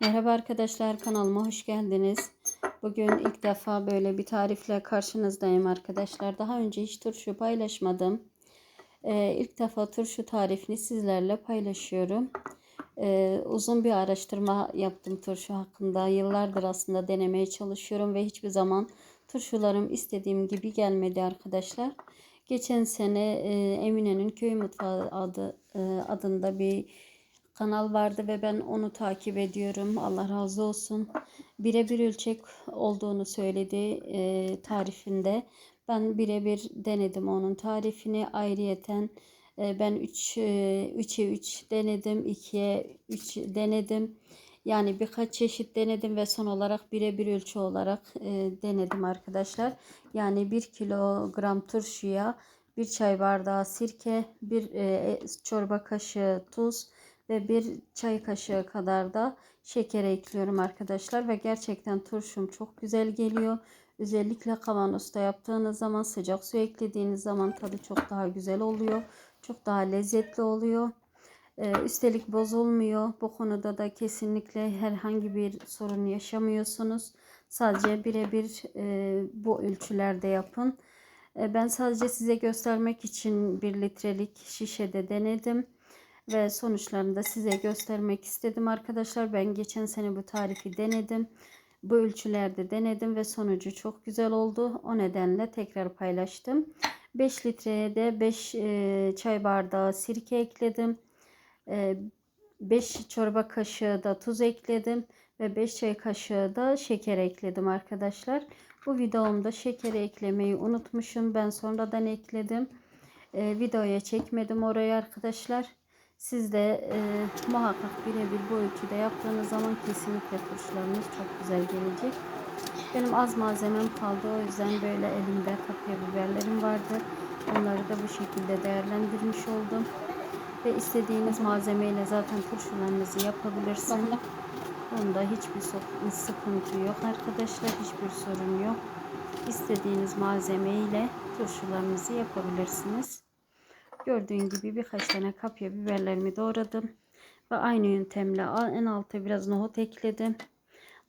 Merhaba arkadaşlar kanalıma hoş geldiniz. Bugün ilk defa böyle bir tarifle karşınızdayım arkadaşlar. Daha önce hiç turşu paylaşmadım. Ee, ilk defa turşu tarifini sizlerle paylaşıyorum. Ee, uzun bir araştırma yaptım turşu hakkında. Yıllardır aslında denemeye çalışıyorum ve hiçbir zaman turşularım istediğim gibi gelmedi arkadaşlar. Geçen sene e, Emine'nin köy mutfağı adı e, adında bir kanal vardı ve ben onu takip ediyorum. Allah razı olsun. Birebir ölçek olduğunu söyledi e, tarifinde. Ben birebir denedim onun tarifini. Ayrıyeten e, ben 3 e, 3'e 3 denedim. 2'ye 3 denedim. Yani birkaç çeşit denedim ve son olarak birebir ölçü olarak e, denedim arkadaşlar. Yani 1 kilogram turşuya 1 çay bardağı sirke, 1 e, çorba kaşığı tuz, ve bir çay kaşığı kadar da şeker ekliyorum arkadaşlar ve gerçekten turşum çok güzel geliyor. Özellikle kavanosta yaptığınız zaman sıcak su eklediğiniz zaman tadı çok daha güzel oluyor. Çok daha lezzetli oluyor. Ee, üstelik bozulmuyor. Bu konuda da kesinlikle herhangi bir sorun yaşamıyorsunuz. Sadece birebir e, bu ölçülerde yapın. E, ben sadece size göstermek için bir litrelik şişede denedim ve sonuçlarını da size göstermek istedim arkadaşlar. Ben geçen sene bu tarifi denedim. Bu ölçülerde denedim ve sonucu çok güzel oldu. O nedenle tekrar paylaştım. 5 litreye de 5 e, çay bardağı sirke ekledim. 5 e, çorba kaşığı da tuz ekledim ve 5 çay kaşığı da şeker ekledim arkadaşlar. Bu videomda şekeri eklemeyi unutmuşum. Ben sonradan ekledim. E, videoya çekmedim orayı arkadaşlar. Siz de e, muhakkak birebir bu ölçüde yaptığınız zaman kesinlikle turşularınız çok güzel gelecek. Benim az malzemem kaldı. O yüzden böyle elimde kapya biberlerim vardı. Onları da bu şekilde değerlendirmiş oldum. Ve istediğiniz malzemeyle zaten turşularınızı yapabilirsiniz. Bunda hiçbir sıkıntı yok arkadaşlar. Hiçbir sorun yok. İstediğiniz malzemeyle turşularınızı yapabilirsiniz. Gördüğün gibi birkaç tane kapya biberlerimi doğradım. Ve aynı yöntemle en alta biraz nohut ekledim.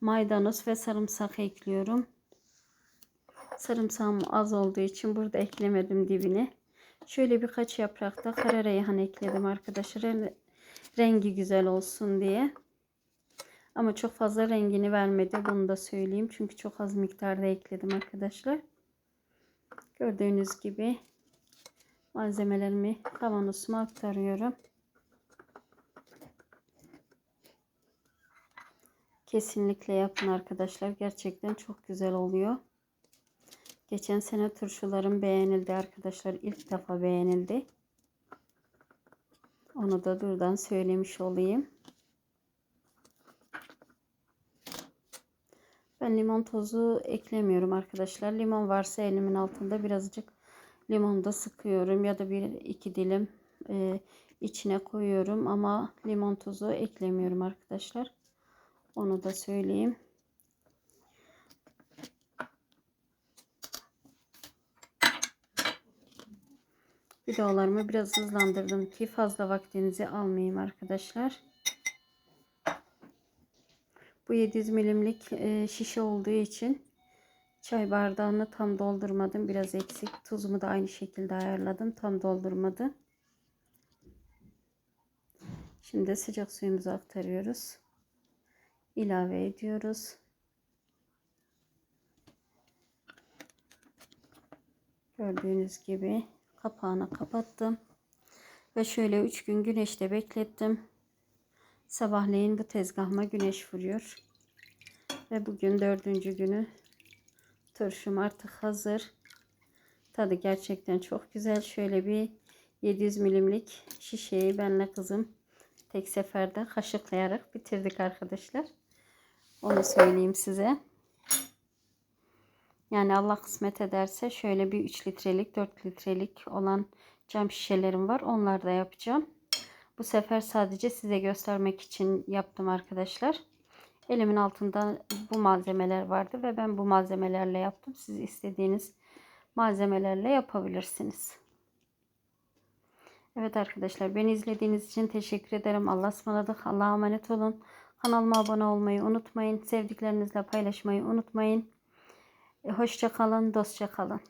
Maydanoz ve sarımsak ekliyorum. Sarımsağım az olduğu için burada eklemedim dibine. Şöyle birkaç yaprakta kara reyhan ekledim arkadaşlar. Rengi güzel olsun diye. Ama çok fazla rengini vermedi. Bunu da söyleyeyim. Çünkü çok az miktarda ekledim arkadaşlar. Gördüğünüz gibi malzemelerimi kavanozuma aktarıyorum. Kesinlikle yapın arkadaşlar. Gerçekten çok güzel oluyor. Geçen sene turşularım beğenildi arkadaşlar. İlk defa beğenildi. Onu da buradan söylemiş olayım. Ben limon tozu eklemiyorum arkadaşlar. Limon varsa elimin altında birazcık Limonu da sıkıyorum ya da bir iki dilim e, içine koyuyorum ama limon tuzu eklemiyorum arkadaşlar. Onu da söyleyeyim. Videolarımı biraz hızlandırdım ki fazla vaktinizi almayayım arkadaşlar. Bu 700 milimlik e, şişe olduğu için Çay bardağını tam doldurmadım. Biraz eksik. Tuzumu da aynı şekilde ayarladım. Tam doldurmadı. Şimdi sıcak suyumuzu aktarıyoruz. İlave ediyoruz. Gördüğünüz gibi kapağını kapattım. Ve şöyle 3 gün güneşte beklettim. Sabahleyin bu tezgahıma güneş vuruyor. Ve bugün dördüncü günü Turşum artık hazır. Tadı gerçekten çok güzel. Şöyle bir 700 milimlik şişeyi benle kızım tek seferde kaşıklayarak bitirdik arkadaşlar. Onu söyleyeyim size. Yani Allah kısmet ederse şöyle bir 3 litrelik 4 litrelik olan cam şişelerim var. Onları da yapacağım. Bu sefer sadece size göstermek için yaptım arkadaşlar. Elimin altında bu malzemeler vardı ve ben bu malzemelerle yaptım. Siz istediğiniz malzemelerle yapabilirsiniz. Evet arkadaşlar beni izlediğiniz için teşekkür ederim. Allah'a ısmarladık. Allah'a emanet olun. Kanalıma abone olmayı unutmayın. Sevdiklerinizle paylaşmayı unutmayın. Hoşça kalın, dostça kalın.